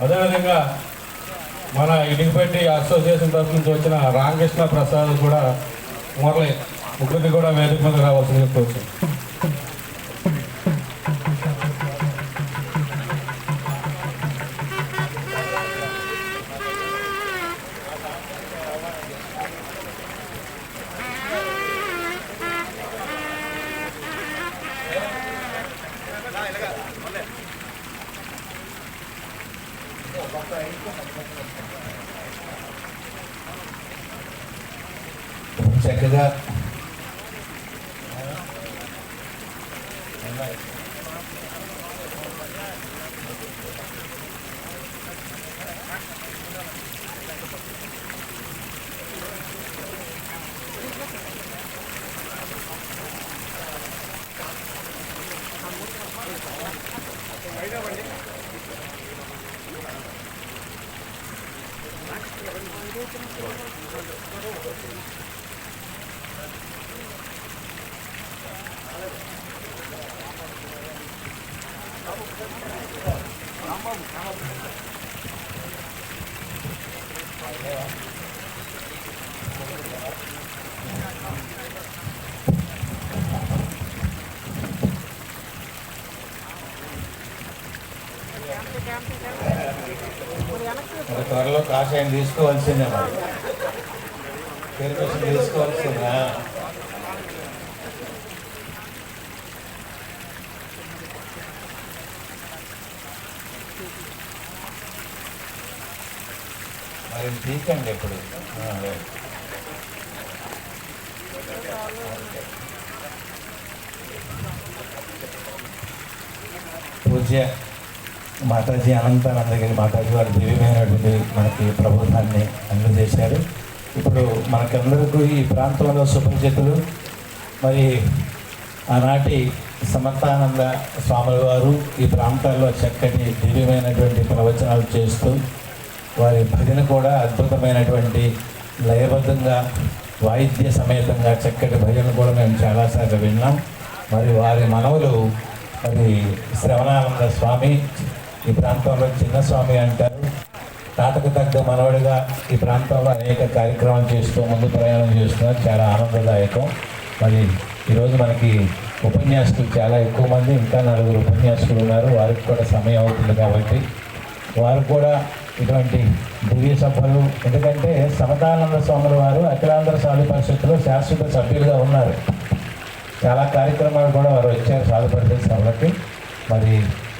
అదేవిధంగా మన ఇడిగిపెట్టి అసోసియేషన్ తరఫు నుంచి వచ్చిన రామకృష్ణ ప్రసాద్ కూడా మురళి ముగ్గురిని కూడా వేదిక మీద రావాల్సింది చెప్పుకోవచ్చు చక్కగా మరి కాషాయం తీసుకోవాల్సిందే మరి. పెర్మిషన్ తీసుకోవాల్సిందా మరి తీకండి ఇప్పుడు. పూజ్య. మాతాజీ అనంతానందగిరి మాతాజీ వారి దివ్యమైనటువంటి మనకి ప్రభుత్వాన్ని అందజేశారు. ఇప్పుడు మనకందరికీ ఈ ప్రాంతంలో సుపరిచితులు మరి ఆనాటి సమర్థానంద స్వాముల వారు ఈ ప్రాంతాల్లో చక్కటి దివ్యమైనటువంటి ప్రవచనాలు చేస్తూ వారి భజన కూడా అద్భుతమైనటువంటి లయబద్ధంగా వాయిద్య సమేతంగా చక్కటి భజన కూడా మేము చాలాసార్లు విన్నాం. మరి వారి మనవులు మరి శ్రవణానంద స్వామి ఈ ప్రాంతంలో చిన్న స్వామి అంటారు. తాతకు తగ్గ మనవడిగా ఈ ప్రాంతంలో అనేక కార్యక్రమాలు చేస్తూ ముందు ప్రయాణం చేస్తున్నారు చాలా ఆనందదాయకం. మరి ఈరోజు మనకి ఉపన్యాసకులు చాలా ఎక్కువ మంది ఇంకా నలుగురు ఉపన్యాసకులు ఉన్నారు. వారికి కూడా సమయం అవుతుంది కాబట్టి. వారు కూడా ఇటువంటి దివ్య సభలు ఎందుకంటే సమతానంద స్వాముల వారు అఖిలాంధ్ర సాధు పరిషత్తులో శాశ్వత సభ్యులుగా ఉన్నారు. చాలా కార్యక్రమాలు కూడా వారు వచ్చారు సాధు పరిషత్ సభలకి. మరి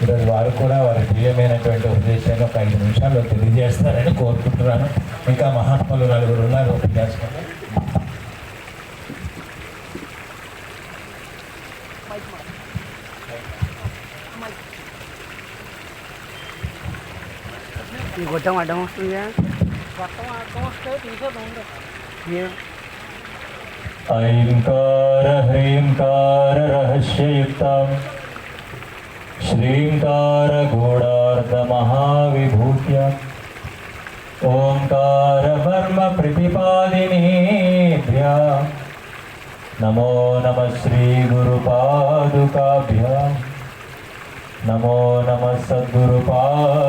ఈరోజు వారు కూడా వారి దివ్యమైనటువంటి ఉపదేశాన్ని ఒక ఐదు నిమిషాల్లో తెలియజేస్తారని కోరుకుంటున్నాను. ఇంకా మహాత్ములు నలుగురు ఉన్నారు ఉపన్యాసంలో గొట్టం అడ్డం వస్తుందా గొట్టం అడ్డం వస్తే తీసేది ఐంకార హ్రీంకార రహస్యయుక్తం. वर्म प्रतिपादिनीभ्य नमो नमः श्रीगुरुपादुकाभ्यां नमो नमः సద్గురుపాదుకాభ్యాం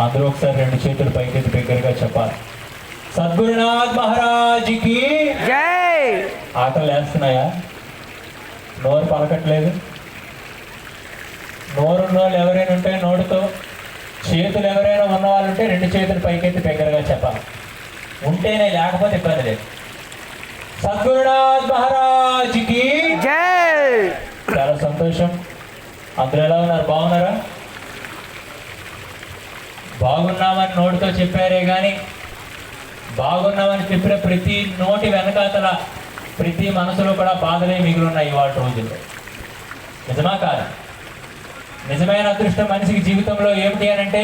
అందరూ ఒకసారి రెండు చేతులు పైకెత్తి దగ్గరగా చెప్పాలి సద్గురునాథ్ మహారాజ్కి జై ఆకలి వేస్తున్నాయా నోరు పలకట్లేదు. నోరున్న వాళ్ళు ఎవరైనా ఉంటే నోటితో చేతులు ఎవరైనా ఉన్న వాళ్ళు ఉంటే రెండు చేతులు పైకెత్తి దగ్గరగా చెప్పాలి. ఉంటేనే లేకపోతే ఇబ్బంది లేదు. సద్గురునాథ్ మహారాజ్కి చాలా సంతోషం. అందరూ ఎలా ఉన్నారు? బాగున్నారా? బాగున్నామని నోటితో చెప్పారే కానీ బాగున్నామని చెప్పిన ప్రతి నోటి వెనకాతల ప్రతి మనసులో కూడా బాధలే మిగిలిన్నాయి ఇవాళ రోజుల్లో. నిజమా కాదు? నిజమైన అదృష్టం మనిషికి జీవితంలో ఏమిటి అని అంటే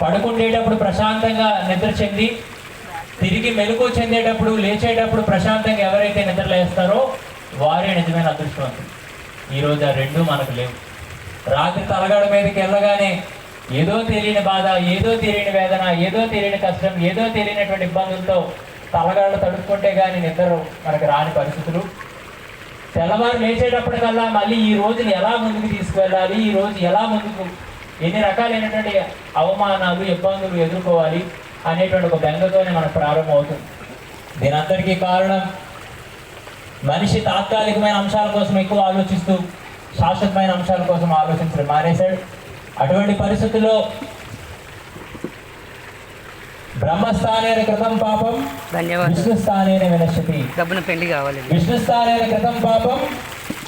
పడుకుండేటప్పుడు ప్రశాంతంగా నిద్ర చెంది తిరిగి మెలకు చెందేటప్పుడు లేచేటప్పుడు ప్రశాంతంగా ఎవరైతే నిద్రలేస్తారో వారే నిజమైన అదృష్టవంతులు. ఈరోజు ఆ రెండు మనకు లేవు. రాత్రి తలగడ మీదకి వెళ్ళగానే ఏదో తెలియని బాధ ఏదో తెలియని వేదన ఏదో తెలియని కష్టం ఏదో తెలియనటువంటి ఇబ్బందులతో తలగాళ్ళు తడుపుకుంటే కానీ నిద్ర మనకు రాని పరిస్థితులు. తెల్లవారు లేచేటప్పటికల్లా మళ్ళీ ఈ రోజుని ఎలా ముందుకు తీసుకువెళ్ళాలి ఈ రోజు ఎలా ముందుకు ఎన్ని రకాలైనటువంటి అవమానాలు ఇబ్బందులు ఎదుర్కోవాలి అనేటువంటి ఒక బెంగతోనే మనకు ప్రారంభం అవుతుంది. దీనంతటికీ కారణం మనిషి తాత్కాలికమైన అంశాల కోసం ఎక్కువ ఆలోచిస్తూ శాశ్వతమైన అంశాల కోసం ఆలోచించడం మానేశాడు. అటువంటి పరిస్థితుల్లో బ్రహ్మస్థానేన కృతం పాపం విష్ణుస్థానేన వినశ్యతి. డబ్బున పెళ్ళి కావాలి. విష్ణుస్థానేన కృతం పాపం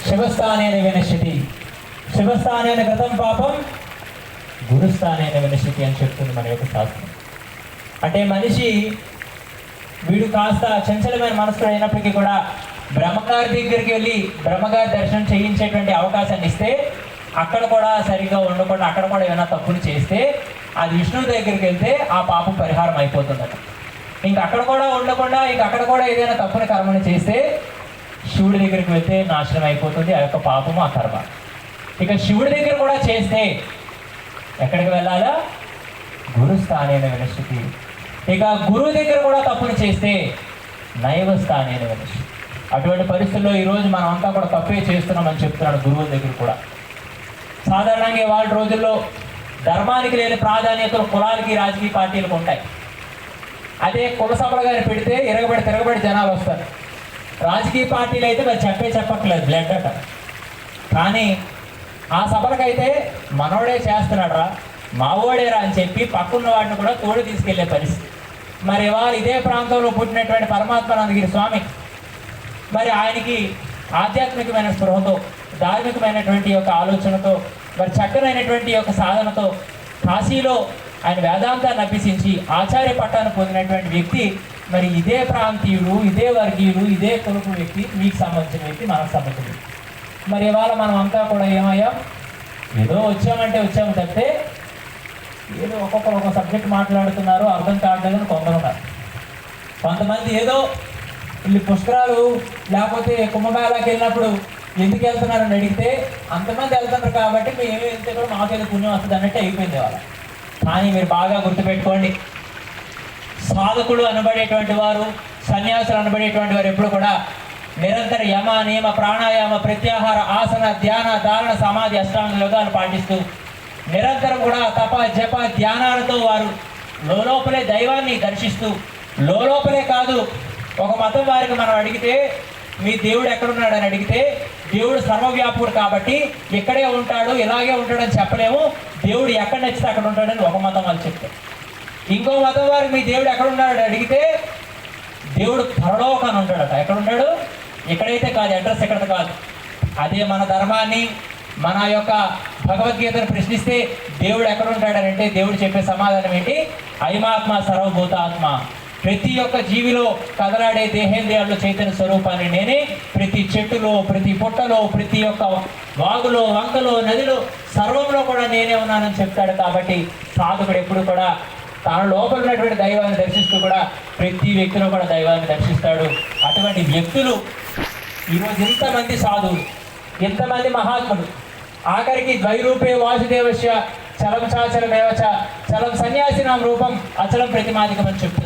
శివస్థానేన వినశ్యతి. శివస్థానేన కృతం పాపం గురుస్థానేన వినశ్యతి అని చెప్తుంది మన యొక్క శాస్త్రం. అంటే మనిషి వీడు కాస్త చంచలమైన మనసు అయినప్పటికీ కూడా బ్రహ్మగారి దగ్గరికి వెళ్ళి బ్రహ్మగారి దర్శనం చేయించేటువంటి అవకాశాన్ని ఇస్తే అక్కడ కూడా సరిగ్గా ఉండకుండా అక్కడ కూడా ఏమైనా తప్పులు చేస్తే అది విష్ణువు దగ్గరికి వెళ్తే ఆ పాపం పరిహారం అయిపోతుందట. ఇంక అక్కడ కూడా ఉండకుండా ఇంక అక్కడ కూడా ఏదైనా తప్పుని కర్మని చేస్తే శివుడి దగ్గరికి వెళ్తే నాశనం అయిపోతుంది ఆ యొక్క పాపము ఆ కర్మ. ఇక శివుడి దగ్గర కూడా చేస్తే ఎక్కడికి వెళ్ళాలా? గురుస్థానైన వినశ్యతి ఇక గురువు దగ్గర కూడా తప్పులు చేస్తే నైవస్థానైన స్థానైన అటువంటి పరిస్థితుల్లో ఈరోజు మనం అంతా కూడా తప్పే చేస్తున్నామని చెప్తున్నాడు గురువుల దగ్గర కూడా. సాధారణంగా వాళ్ళ రోజుల్లో ధర్మానికి లేని ప్రాధాన్యతలు కులాలకి రాజకీయ పార్టీలకు ఉంటాయి. అదే కుల సభలు గారు పెడితే ఇరగబడి తిరగబడి జనాలు వస్తారు. రాజకీయ పార్టీలు అయితే మరి చెప్పే చెప్పట్లేదు బ్లడ్ అట. కానీ ఆ సభలకైతే మనోడే చేస్తున్నాడు రా మావోడేరా అని చెప్పి పక్కన్న వాడిని కూడా తోడు తీసుకెళ్ళే పరిస్థితి. మరి ఇవాళ ఇదే ప్రాంతంలో పుట్టినటువంటి పరమాత్మానందగిరి స్వామి మరి ఆయనకి ఆధ్యాత్మికమైన స్పృహతో ధార్మికమైనటువంటి యొక్క ఆలోచనతో మరి చక్కనైనటువంటి యొక్క సాధనతో కాశీలో ఆయన వేదాంతాన్ని అభ్యసించి ఆచార్య పట్టాన్ని పొందినటువంటి వ్యక్తి మరి ఇదే ప్రాంతీయుడు ఇదే వర్గీయుడు ఇదే కొలుపు వ్యక్తి మీకు సంబంధించిన వ్యక్తి మనకు సంబంధించిన వ్యక్తి. మరి ఇవాళ మనం అంతా కూడా ఏమయ్యాం? ఏదో వచ్చామంటే వచ్చాము తప్పితే ఏదో ఒక్కొక్కరు ఒక సబ్జెక్ట్ మాట్లాడుతున్నారు అర్థం కావట్లేదని కొందరు ఉన్నారు. కొంతమంది ఏదో వీళ్ళు పుష్కరాలు లేకపోతే కుంభమేళాకి వెళ్ళినప్పుడు ఎందుకు వెళ్తున్నారని అడిగితే అంతమంది వెళ్తున్నారు కాబట్టి మేము ఏమి వెళ్తే కూడా మాకేదో పుణ్యం వస్తుంది అన్నట్టు అయిపోయింది వాళ్ళ. కానీ మీరు బాగా గుర్తుపెట్టుకోండి సాధకుడు అనబడేటువంటి వారు సన్యాసులు అనబడేటువంటి వారు ఎప్పుడు కూడా నిరంతర యమ నియమ ప్రాణాయామ ప్రత్యాహార ఆసన ధ్యాన ధారణ సమాధి అష్టాంగ యోగాలు పాటిస్తూ నిరంతరం కూడా తప జప ధ్యానాలతో వారు లోపలే దైవాన్ని దర్శిస్తూ లోపలే కాదు ఒక మతం వారికి మనం అడిగితే మీ దేవుడు ఎక్కడున్నాడని అడిగితే దేవుడు సర్వవ్యాపుడు కాబట్టి ఇక్కడే ఉంటాడు ఇలాగే ఉంటాడని చెప్పలేము. దేవుడు ఎక్కడ నచ్చితే అక్కడ ఉంటాడని ఒక మతం వాళ్ళు చెప్తారు. ఇంకో మతం వారికి మీ దేవుడు ఎక్కడ ఉన్నాడు అడిగితే దేవుడు పరలోకాన్ని ఉంటాడట. ఎక్కడ ఉంటాడు ఎక్కడైతే కాదు అడ్రస్ ఎక్కడ కాదు. అదే మన ధర్మాన్ని మన యొక్క భగవద్గీతను ప్రశ్నిస్తే దేవుడు ఎక్కడ ఉంటాడని అంటే దేవుడు చెప్పే సమాధానం ఏంటి? ఐమాత్మ సర్వభూతాత్మ. ప్రతి ఒక్క జీవిలో కదలాడే దేహేంద్రియాల్లో చైతన్య స్వరూపాన్ని నేనే. ప్రతి చెట్టులో ప్రతి పుట్టలో ప్రతి ఒక్క వాగులో వంకలో నదిలో సర్వంలో కూడా నేనే ఉన్నానని చెప్తాడు కాబట్టి సాధకుడు ఎప్పుడు కూడా తన లోపల ఉన్నటువంటి దైవాన్ని దర్శిస్తూ కూడా ప్రతి వ్యక్తిలో కూడా దైవాన్ని దర్శిస్తాడు. అటువంటి వ్యక్తులు ఈరోజు ఇంతమంది సాధువులు ఇంతమంది మహాత్ములు. ఆఖరికి ద్వైరూపే వాసుదేవశ చలం చాచలమేవచ చలం సన్యాసినాం రూపం అచలం ప్రతిమాదికమని చెప్తుంది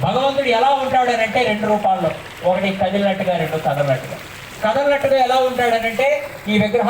భగవంతుడు ఎలా ఉంటాడు అని అంటే రెండు రూపాల్లో. ఒకటి కదిలినట్టుగా రెండు కదలనట్టుగా. కదలనట్టుగా ఎలా ఉంటాడనంటే ఈ విగ్రహం